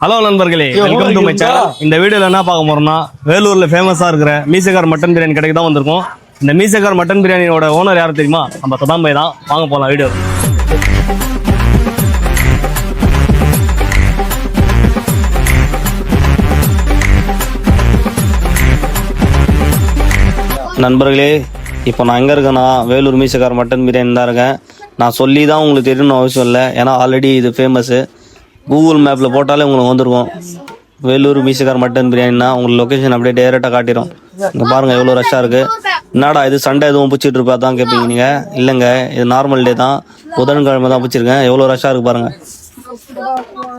Hello நண்பர்களே. Welcome to my channel இந்த வீடியோல என்ன பார்க்க போறோம்னா வேலூர்ல ஃபேமஸா இருக்கிற மீசக்கார் மட்டன் பிரியாணி கடைக்கு தான் வந்திருக்கோம். இந்த மீசக்கார் மட்டன் பிரியாணியோட ஓனர் யார் தெரியுமா? நம்ம சதாம் பாய் தான். வாங்க போலாம் வீடியோ நண்பர்களே இப்போ நான் எங்கே இருக்கேன்னா வேலூர் மீசக்கார் மட்டன் பிரியாணி தான் இருக்கேன். நான் சொல்லி தான் உங்களுக்கு தெரியணும்னு அவசியம் இல்லை. ஏன்னா ஆல்ரெடி இது ஃபேமஸ்ஸு கூகுள் மேப்பில் போட்டாலே உங்களுக்கு வந்துருக்கும். வேலூர் மீசக்கார் மட்டன் பிரியாணினா உங்களுக்கு லொக்கேஷன் அப்படியே டேரெக்டாக காட்டிடும் இங்கே பாருங்கள் எவ்வளோ ரஷ்ஷாக இருக்குது என்னடா இது சண்டே எதுவும் பிடிச்சிட்டு இருப்பா? தான் கேட்பீங்க நீங்கள் இல்லைங்க இது நார்மல் டே தான். புதன்கிழமை தான் பிடிச்சிருக்கேன். எவ்வளோ ரஷ்ஷாக இருக்குது பாருங்கள்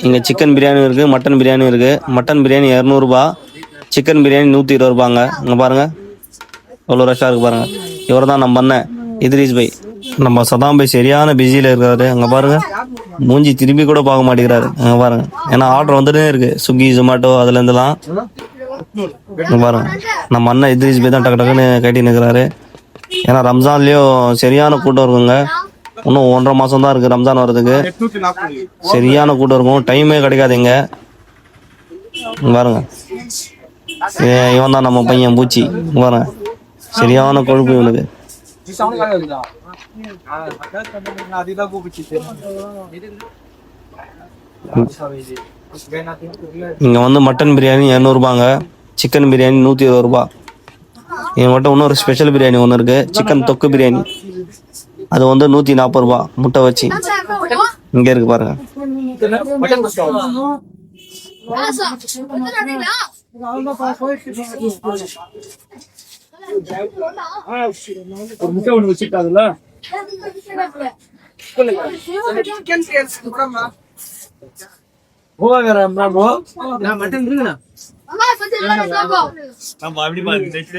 இங்கே சிக்கன் பிரியாணி இருக்குது மட்டன் பிரியாணி இருக்குது மட்டன் பிரியாணி இரநூறுபா. சிக்கன் பிரியாணி நூற்றி இருபது ரூபாங்க. இங்கே பாருங்கள் எவ்வளோ ரஷ்ஷாக இருக்குது பாருங்கள் இவர் தான் நம்ம அண்ணன் இத்ரீஸ் பை. நம்ம சதாம் பை சரியான பிஸியில் இருக்காரு. அங்கே பாருங்கள் மூஞ்சி திரும்பி கூட பார்க்க மாட்டேங்கிறாரு. அங்கே பாருங்க. ஏன்னா ஆர்டர் வந்துட்டே இருக்கு. ஸ்விக்கி ஜொமேட்டோ அதுல இருந்தெல்லாம். பாருங்க. நம்ம அண்ணன் இத்ரீஸ் போய் தான் டக்கு டக்குன்னு கட்டி நிற்கிறாரு ஏன்னா ரம்ஜான்லேயும் சரியான கூட்டம் இருக்குங்க. இன்னும் ஒன்றரை மாசம் தான் இருக்கு ரம்ஜான் வர்றதுக்கு. சரியான கூட்டம் இருக்கும். டைமே கிடைக்காது இங்க பாருங்க. இவன் தான் நம்ம பையன் பூச்சி. பாருங்க. சரியான கொழுப்பு இவனுக்கு. இங்க வந்து மட்டன் பிரியாணி இரநூறுபாங்க. சிக்கன் பிரியாணி நூற்றி இருபது ரூபா என்கிட்ட இன்னொரு ஸ்பெஷல் பிரியாணி ஒன்று இருக்கு. சிக்கன் தொக்கு பிரியாணி. அது வந்து நூற்றி நாற்பது ரூபா முட்டை வச்சு. இங்க இருக்கு பாருங்க. ஒரு முட்டை ஒண்ணு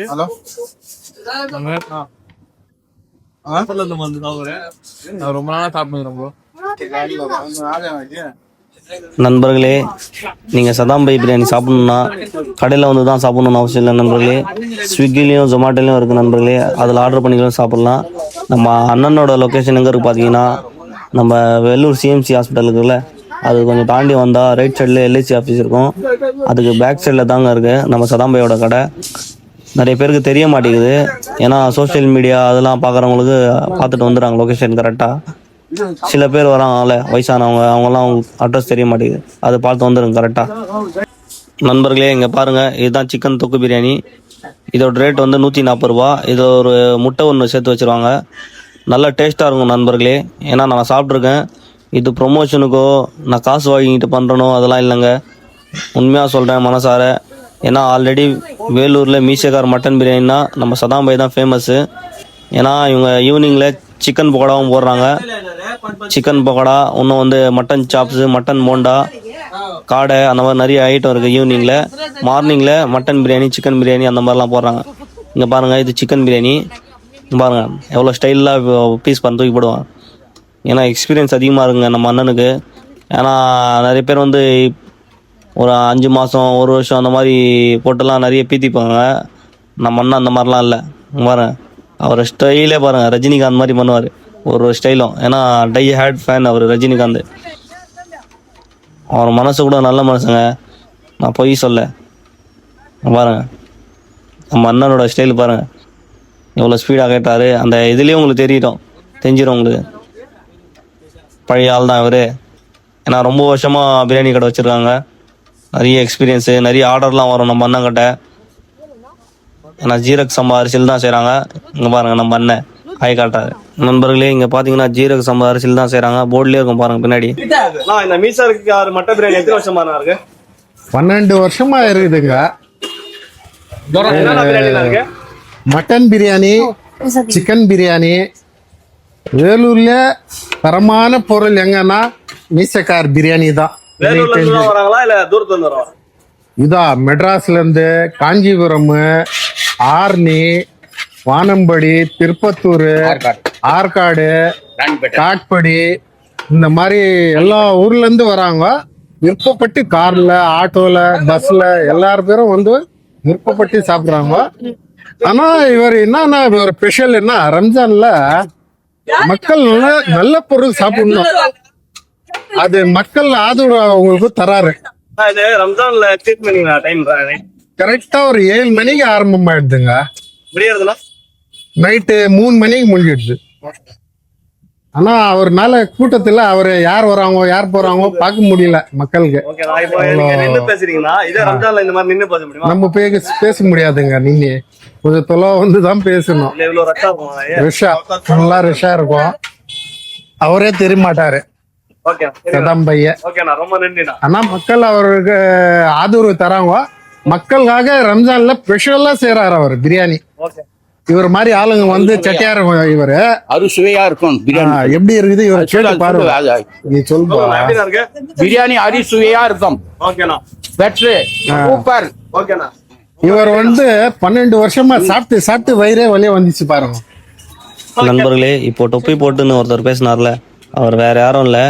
ஹலோ நான் ரொம்ப நாளா சாப்பிடுறேன் ப்ரோ நண்பர்களே நீங்கள் சதாம் பை பிரியாணி சாப்பிட்ணுன்னா கடையில் வந்து தான் சாப்பிட்ணுன்னு அவசியம் இல்லை நண்பர்களே. ஸ்விக்கிலையும் ஜொமேட்டோலையும் இருக்குது நண்பர்களே. அதில் ஆர்டர் பண்ணிக்கலாம் சாப்பிட்லாம். நம்ம அண்ணனோட லொக்கேஷன் எங்கே இருக்குது பார்த்தீங்கன்னா நம்ம வெள்ளூர் சிஎம்சி ஹாஸ்பிட்டல் இருக்குல்ல அது கொஞ்சம் தாண்டி வந்தால் ரைட் சைடில் எல்ஐசி ஆஃபீஸ் இருக்கும். அதுக்கு பேக் சைடில் தாங்க இருக்குது நம்ம சதாம் பையோட கடை. நிறைய பேருக்கு தெரிய மாட்டேங்குது. ஏன்னா சோஷியல் மீடியா அதெல்லாம் பார்க்குறவங்களுக்கு பார்த்துட்டு வந்துடுறாங்க லொக்கேஷன் கரெக்டாக சில பேர் வராங்கல்ல வயசானவங்க அவங்கெல்லாம் அட்ரஸ் தெரிய மாட்டேங்குது. அதை பார்த்து வந்துடுங்க கரெக்டாக நண்பர்களே இங்கே பாருங்கள் இதுதான் சிக்கன் தொக்கு பிரியாணி. இதோட ரேட் வந்து நூற்றி நாற்பது ரூபா. இது ஒரு முட்டை ஒன்று சேர்த்து வச்சுருவாங்க. நல்ல டேஸ்ட்டாக இருக்கும் நண்பர்களே. ஏன்னா நான் சாப்பிட்ருக்கேன் இது ப்ரொமோஷனுக்கோ நான் காசு வாங்கிட்டு பண்ணுறனோ அதெல்லாம் இல்லைங்க. உண்மையாக சொல்கிறேன் மனசார. ஏன்னா ஆல்ரெடி வேலூரில் மீசக்கார் மட்டன் பிரியாணினா நம்ம சதாம்பாய் தான் ஃபேமஸ்ஸு ஏன்னா இவங்க ஈவினிங்கில் சிக்கன் பக்கோடாவும் போடுறாங்க. சிக்கன் பக்கோடா இன்னும் வந்து மட்டன் சாப்ஸு மட்டன் போண்டா காடை அந்த மாதிரி நிறைய ஐட்டம் இருக்குது ஈவினிங்கில் மார்னிங்கில் மட்டன் பிரியாணி சிக்கன் பிரியாணி அந்த மாதிரிலாம் போடுறாங்க. இங்கே பாருங்கள் இது சிக்கன் பிரியாணி பாருங்கள் பாருங்க எவ்வளோ ஸ்டைலாக பீஸ் பண்ணி தூக்கி போடுவான் ஏன்னா எக்ஸ்பீரியன்ஸ் அதிகமாக இருக்குங்க நம்ம அண்ணனுக்கு. ஏன்னா நிறைய பேர் வந்து ஒரு அஞ்சு மாதம் ஒரு வருஷம் அந்த மாதிரி போட்டுலாம் நிறைய பீத்திப்பாங்க. நம்ம அண்ணன் அந்த மாதிரிலாம் இல்லை. பாருங்கள் பாருங்க அவர் ஸ்டைலே பாருங்கள் ரஜினிகாந்த் மாதிரி பண்ணுவார். ஒரு ஒரு ஸ்டைலும் ஏன்னா டை ஹேட் ஃபேன் அவர் ரஜினிகாந்த். அவர் மனசு கூட நல்ல மனசுங்க. நான் பொய் சொல்ல. பாருங்கள் நம்ம அண்ணனோட ஸ்டைல் பாருங்கள் எவ்வளோ ஸ்பீடாக கேட்டார். அந்த இதுலேயும் உங்களுக்கு தெரியிடும் தெரிஞ்சிடும் உங்களுக்கு. பழைய ஆள் தான் இவர் ஏன்னா ரொம்ப வருஷமாக பிரியாணி கடை வச்சுருக்காங்க. நிறைய எக்ஸ்பீரியன்ஸு நிறைய ஆர்டர்லாம் வரும் நம்ம அண்ணன் கிட்ட ஏன்னா ஜீரக் சம்பா அரிசியில் தான் செய்கிறாங்க இங்கே பாருங்கள் நம்ம அண்ணன். காய் காட்டாரு நண்பர்களே இங்கே பார்த்தீங்கன்னா ஜீரக சம்பா அரிசியில் தான் செய்கிறாங்க போர்ட்லேயே இருக்கும் பாருங்க பின்னாடி. இந்த மீசா இருக்கு மட்டன் பிரியாணி எத்தனை வருஷமா இருக்கு? பன்னெண்டு வருஷமா இருக்குதுங்க. இருக்கு? Mutton biryani chicken biryani. வேலூர்ல தரமான பொருள் எங்கன்னா மீசக்கார் பிரியாணி தான். இதா மெட்ராஸ்ல இருந்து காஞ்சிபுரம் ஆர்னி வானம்படி திருப்பத்தூர் ஆற்காடு காட்படி இந்த மாதிரி எல்லா ஊர்ல இருந்து வராங்க. விருப்பப்பட்டு கார்ல ஆட்டோல பஸ்ல எல்லார் பேரும் வந்து விருப்பப்பட்டு சாப்பிடுறாங்க. ஆனா இவர் என்னன்னா இவர் ஸ்பெஷல் என்ன ரம்ஜான்ல மக்கள் நல்ல நல்ல பொருள் சாப்பிடணும். அது மக்கள் ஆதரவு அவங்களுக்கு தராரு. கரெக்டா ஒரு ஏழு மணிக்கு ஆரம்பம் ஆயிடுதுங்க முடியறதுல நைட்டு மூணு மணிக்கு முடிஞ்சிடுது ஆனா அவர்னால கூட்டத்துல அவர் யார் வராங்க யார் போறாங்க பார்க்க முடியல மக்களுக்கு. நம்ம பேச பேச முடியாதுங்க நீங்க கொஞ்சம் தொலை வந்து தான் பேசணும் ரிஷா ஃபுல்லா ரிஷா இருக்கும். அவரே தெரிய மாட்டாரு. ஆனா மக்கள் அவருக்கு ஆதரவு தராங்க. மக்களுக்காக ரம்ஜான்ல ஸ்பெஷலா செய்யறாரு அவர் பிரியாணி. ஓகே. இவர் மாதிரி ஆளுங்க வந்து செட்டியார் இவரு. அறுசுவையா இருக்கும் பிரியாணி. எப்படி இருக்குது? இவர் கேட்டு பாருங்க. நீ இருக்கு பிரியாணி அரிசுவையா இருக்கும். ஓகேண்ணா. பெட்ரு சூப்பர். ஓகேண்ணா. இவர் வந்து பன்னெண்டு வருஷமா சாப்பிட்டு சாப்பிட்டு வயிறே வழியே வந்துச்சு பாருங்க. நண்பர்களே இப்போ தொப்பி போட்டுன்னு ஒருத்தர் பேசினார்ல அவர் வேற யாரும் இல்லை.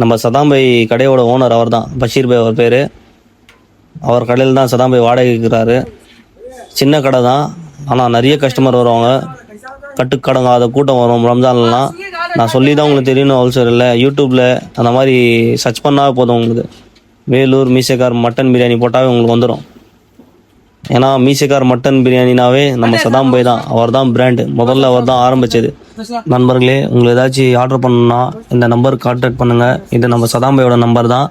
நம்ம சதாம்பை கடையோட ஓனர் அவர் தான் பஷீர் பாய் அவர் பேர். அவர் கடையில் தான் சதாம்பை வாடகை இருக்கிறாரு சின்ன கடை தான். ஆனால் நிறைய கஸ்டமர் வருவாங்க. கட்டுக்கடங்காத கூட்டம் வரும் ரம்ஜான்லாம் நான் சொல்லி தான் உங்களுக்கு தெரியணும் அவசியம் இல்லை யூடியூப்பில் அந்த மாதிரி சர்ச் பண்ணாவே போதும் உங்களுக்கு. வேலூர் மீசைக்கார் மட்டன் பிரியாணி போட்டாவே உங்களுக்கு வந்துடும் ஏன்னா மீசைக்கார் மட்டன் பிரியாணினாவே நம்ம சதாம் பாய் தான். அவர் தான் பிராண்டு முதல்ல அவர் தான் ஆரம்பிச்சது. நண்பர்களே உங்களுக்கு ஏதாச்சும் ஆர்டர் பண்ணணும்னா இந்த நம்பருக்கு கான்டாக்ட் பண்ணுங்க. இது நம்ம சதாம் பாயோட நம்பர் தான்.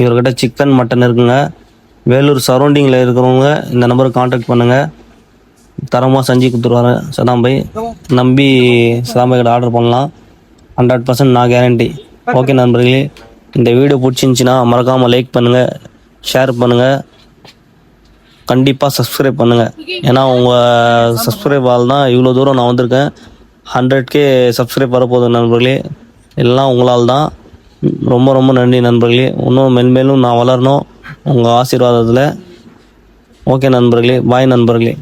இவர்கிட்ட சிக்கன் மட்டன் இருக்குங்க. வேலூர் சரௌண்டிங்கில் இருக்கிறவங்க இந்த நம்பருக்கு கான்டாக்ட் பண்ணுங்க. தரமாக செஞ்சு கொடுத்துருவாரு சதாம்பாய் நம்பி சதாம் கிட்ட ஆர்டர் பண்ணலாம். ஹண்ட்ரட் பர்சன்ட் நான் கேரண்டி ஓகே நண்பர்களே இந்த வீடியோ பிடிச்சிருந்துச்சின்னா மறக்காமல் லைக் பண்ணுங்கள் ஷேர் பண்ணுங்கள் கண்டிப்பாக சப்ஸ்கிரைப் பண்ணுங்கள் ஏன்னா உங்கள் சப்ஸ்கிரைபால் தான் இவ்வளோ தூரம் நான் வந்திருக்கேன். ஹண்ட்ரட் கே சப்ஸ்கிரைப் வரப்போகுது நண்பர்களே. எல்லாம் உங்களால் தான். ரொம்ப ரொம்ப நன்றி நண்பர்களே. இன்னும் மென்மேலும் நான் வளரணும் உங்கள் ஆசீர்வாதத்தில். ஓகே நண்பர்களே பாய் நண்பர்களே.